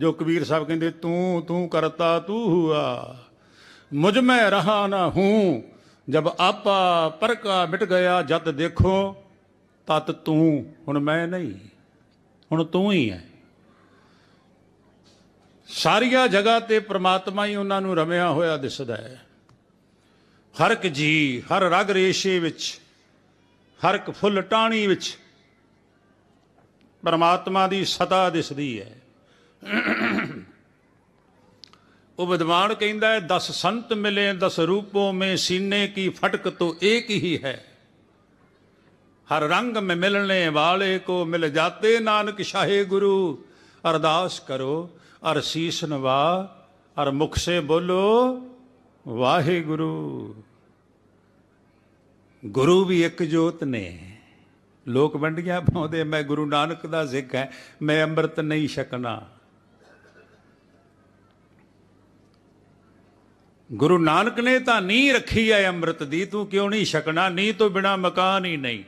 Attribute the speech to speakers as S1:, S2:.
S1: ਜੋ ਕਬੀਰ ਸਾਹਿਬ ਕਹਿੰਦੇ, ਤੂੰ ਤੂੰ ਕਰਤਾ, ਤੂੰ ਹੁਆ। ਮੁਝ ਮੈਂ ਰਹਾ ਨਾ ਹੂੰ। ਜਬ ਆਪਾ ਪਰਕਾ ਮਿਟ ਗਿਆ, ਜਦ ਦੇਖੋ, ਤਤ ਤੂੰ। ਹੁਣ ਮੈਂ ਨਹੀਂ, ਹੁਣ ਤੂੰ ਹੀ ਹੈ ਸਾਰੀਆਂ ਜਗ੍ਹਾ ਤੇ ਪ੍ਰਮਾਤਮਾ ਹੀ ਉਹਨਾਂ ਨੂੰ ਰਮਿਆ ਹੋਇਆ ਦਿਸਦਾ ਹੈ ਹਰ ਇੱਕ ਜੀ, ਹਰ ਰਗ ਰੇਸ਼ੇ ਵਿੱਚ, ਹਰ ਇੱਕ ਫੁੱਲ ਟਾਣੀ ਵਿੱਚ ਪਰਮਾਤਮਾ ਦੀ ਸਤਾ ਦਿਸਦੀ ਹੈ ਉਹ ਵਿਦਵਾਨ ਕਹਿੰਦਾ ਹੈ, ਦਸ ਸੰਤ ਮਿਲੇ, ਦਸ ਰੂਪੋਂ ਮੇ ਸੀਨੇ ਕੀ ਫਟਕ ਤੋ ਇੱਕ ਹੀ ਹੈ। ਹਰ ਰੰਗ ਮੇ ਮਿਲਣੇ ਵਾਲੇ ਕੋ ਮਿਲ ਜਾਤੇ, ਨਾਨਕ ਸ਼ਾਹੇ ਗੁਰੂ। ਅਰਦਾਸ ਕਰੋ, ਅਰ ਸੀਸ ਨਵਾ, ਅਰ ਮੁਖ ਸੇ ਬੋਲੋ, ਵਾਹਿਗੁਰੂ। ਗੁਰੂ ਵੀ ਇੱਕ ਜੋਤ ਨੇ। ਲੋਕ ਵੰਡੀਆਂ ਪਾਉਂਦੇ, ਮੈਂ ਗੁਰੂ ਨਾਨਕ ਦਾ ਜ਼ਿਕਰ ਹੈ, ਮੈਂ ਅੰਮ੍ਰਿਤ ਨਹੀਂ ਛਕਣਾ। ਗੁਰੂ ਨਾਨਕ ਨੇ ਤਾਂ ਨੀ ਰੱਖੀ ਹੈ ਅੰਮ੍ਰਿਤ ਦੀ, ਤੂੰ ਕਿਉਂ ਨਹੀਂ ਛਕਣਾ? ਨੀ ਤੋਂ ਬਿਨਾ ਮਕਾਨ ਹੀ ਨਹੀਂ।